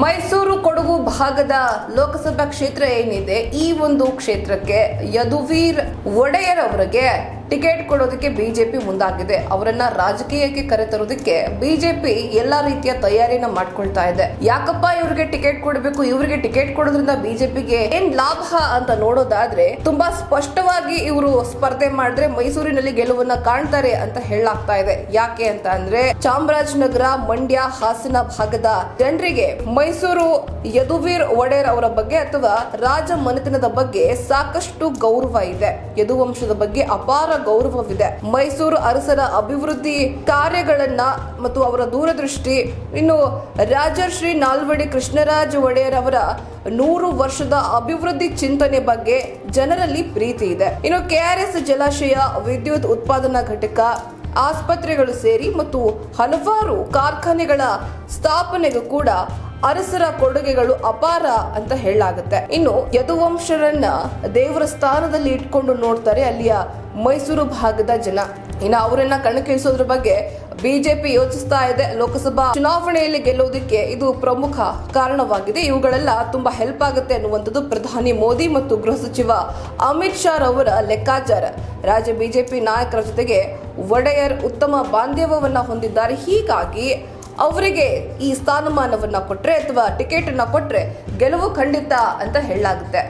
ಮೈಸೂರು ಕೊಡಗು ಭಾಗದ ಲೋಕಸಭಾ ಕ್ಷೇತ್ರ ಏನಿದೆ ಈ ಒಂದು ಕ್ಷೇತ್ರಕ್ಕೆ ಯದುವೀರ್ ಒಡೆಯರ್ ಅವರಿಗೆ ಟಿಕೆಟ್ ಕೊಡೋದಕ್ಕೆ ಬಿಜೆಪಿ ಮುಂದಾಗಿದೆ. ಅವರನ್ನ ರಾಜಕೀಯಕ್ಕೆ ಕರೆತರೋದಕ್ಕೆ ಬಿಜೆಪಿ ಎಲ್ಲಾ ರೀತಿಯ ತಯಾರಿನ ಮಾಡ್ಕೊಳ್ತಾ ಇದೆ. ಯಾಕಪ್ಪ ಇವ್ರಿಗೆ ಟಿಕೆಟ್ ಕೊಡಬೇಕು? ಇವರಿಗೆ ಟಿಕೆಟ್ ಕೊಡೋದ್ರಿಂದ ಬಿಜೆಪಿಗೆ ಏನ್ ಲಾಭ ಅಂತ ನೋಡೋದಾದ್ರೆ ತುಂಬಾ ಸ್ಪಷ್ಟವಾಗಿ ಇವರು ಸ್ಪರ್ಧೆ ಮಾಡಿದ್ರೆ ಮೈಸೂರಿನಲ್ಲಿ ಗೆಲುವನ್ನ ಕಾಣ್ತಾರೆ ಅಂತ ಹೇಳಲಾಗ್ತಾ ಇದೆ. ಯಾಕೆ ಅಂತ ಅಂದ್ರೆ ಚಾಮರಾಜನಗರ, ಮಂಡ್ಯ, ಹಾಸನ ಭಾಗದ ಜನರಿಗೆ ಮೈಸೂರು ಯದುವೀರ್ ಒಡೆಯರ್ ಅವರ ಬಗ್ಗೆ ಅಥವಾ ರಾಜ ಮನೆತನದ ಬಗ್ಗೆ ಸಾಕಷ್ಟು ಗೌರವ ಇದೆ. ಯದುವಂಶದ ಬಗ್ಗೆ ಅಪಾರ ಗೌರವವಿದೆ. ಮೈಸೂರು ಅರಸರ ಅಭಿವೃದ್ಧಿ ಕಾರ್ಯಗಳನ್ನ ಮತ್ತು ಅವರ ದೂರದೃಷ್ಟಿ, ಇನ್ನು ರಾಜಶ್ರೀ ನಾಲ್ವಡಿ ಕೃಷ್ಣರಾಜ ಒಡೆಯರ್ ಅವರ ನೂರು ವರ್ಷದ ಅಭಿವೃದ್ಧಿ ಚಿಂತನೆ ಬಗ್ಗೆ ಜನರಲ್ಲಿ ಪ್ರೀತಿ ಇದೆ. ಇನ್ನು ಕೆಆರ್ಎಸ್ ಜಲಾಶಯ ವಿದ್ಯುತ್ ಉತ್ಪಾದನಾ ಘಟಕ, ಆಸ್ಪತ್ರೆಗಳು ಸೇರಿ ಮತ್ತು ಹಲವಾರು ಕಾರ್ಖಾನೆಗಳ ಸ್ಥಾಪನೆಗೂ ಕೂಡ ಅರಸರ ಕೊಡುಗೆಗಳು ಅಪಾರ ಅಂತ ಹೇಳಲಾಗುತ್ತೆ. ಇನ್ನು ಯದುವಂಶರನ್ನ ದೇವರ ಸ್ಥಾನದಲ್ಲಿ ಇಟ್ಕೊಂಡು ನೋಡ್ತಾರೆ ಅಲ್ಲಿಯ ಮೈಸೂರು ಭಾಗದ ಜನ. ಇನ್ನು ಅವರನ್ನ ಕಣಕ್ಕಿಳಿಸೋದ್ರ ಬಗ್ಗೆ ಬಿಜೆಪಿ ಯೋಚಿಸ್ತಾ ಇದೆ. ಲೋಕಸಭಾ ಚುನಾವಣೆಯಲ್ಲಿ ಗೆಲ್ಲುವುದಕ್ಕೆ ಇದು ಪ್ರಮುಖ ಕಾರಣವಾಗಿದೆ. ಇವುಗಳೆಲ್ಲ ತುಂಬಾ ಹೆಲ್ಪ್ ಆಗುತ್ತೆ ಅನ್ನುವಂಥದ್ದು ಪ್ರಧಾನಿ ಮೋದಿ ಮತ್ತು ಗೃಹ ಸಚಿವ ಅಮಿತ್ ಶಾ ರವರ ಲೆಕ್ಕಾಚಾರ. ರಾಜ್ಯ ಬಿಜೆಪಿ ನಾಯಕರ ಜೊತೆಗೆ ಒಡೆಯರ್ ಉತ್ತಮ ಬಾಂಧವ್ಯವನ್ನ ಹೊಂದಿದ್ದಾರೆ. ಹೀಗಾಗಿ ಅವರಿಗೆ ಈ ಸ್ಥಾನಮಾನವನ್ನು ಕೊಟ್ಟರೆ ಅಥವಾ ಟಿಕೆಟನ್ನು ಕೊಟ್ಟರೆ ಗೆಲುವು ಖಂಡಿತ ಅಂತ ಹೇಳಲಾಗುತ್ತೆ.